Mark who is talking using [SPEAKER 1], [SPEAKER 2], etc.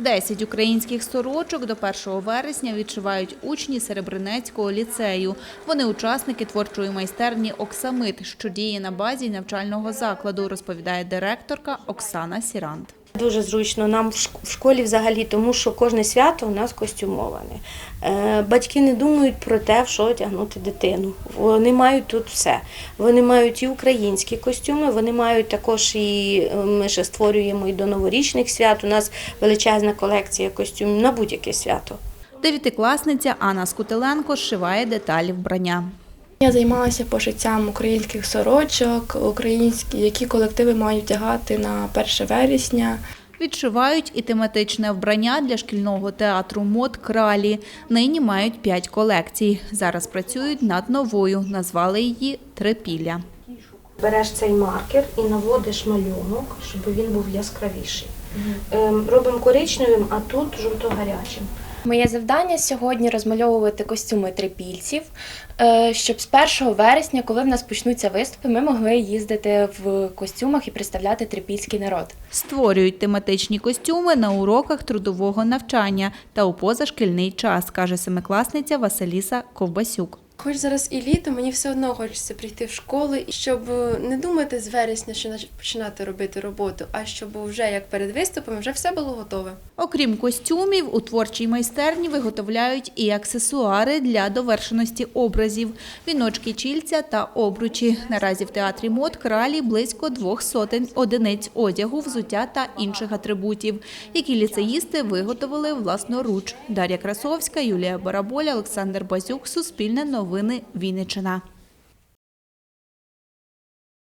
[SPEAKER 1] Десять українських сорочок до 1 вересня відшивають учні Серебринецького ліцею. Вони учасники творчої майстерні «Оксамит», що діє на базі навчального закладу, розповідає директорка Оксана Сірант.
[SPEAKER 2] Дуже зручно нам в школі взагалі, тому що кожне свято у нас костюмоване. Е, Батьки не думають про те, в що одягнути дитину. Вони мають тут все. Вони мають і українські костюми, вони мають також і е, ми ще створюємо і до новорічних свят. У нас величезна колекція костюмів на будь-яке свято.
[SPEAKER 1] Дев'ятикласниця Анна Скутиленко зшиває деталі вбрання.
[SPEAKER 3] Я займалася пошиттям українських сорочок, українські, які колективи мають вдягати на 1 вересня.
[SPEAKER 1] Відшивають і тематичне вбрання для шкільного театру мод кралі. Нині мають п'ять колекцій. Зараз працюють над новою. Назвали її Трипілля.
[SPEAKER 2] Береш цей маркер і наводиш малюнок, щоб він був яскравіший. Ем, Робимо коричневим, а тут жовто-гарячим.
[SPEAKER 3] Моє завдання сьогодні розмальовувати костюми трипільців, е, щоб з 1 вересня, коли в нас почнуться виступи, ми могли їздити в костюмах і представляти трипільський народ.
[SPEAKER 1] Створюють тематичні костюми на уроках трудового навчання та у позашкільний час, каже семикласниця Василіса Ковбасюк.
[SPEAKER 4] Хоч зараз і літо, мені все одно хочеться прийти в школу, щоб е, не думати з вересня, що починати робити роботу, а щоб вже як перед виступами вже все було готове.
[SPEAKER 1] Окрім костюмів, у творчій майстерні виготовляють і аксесуари для довершеності образів, віночки чільця та обручі. Наразі в театрі мод кралі близько двох сотень одиниць одягу, взуття та інших атрибутів, які ліцеїсти виготовили власноруч. Дар'я Красовська, Юлія Бараболя, Олександр Базюк, Суспільне новини, Вінниччина.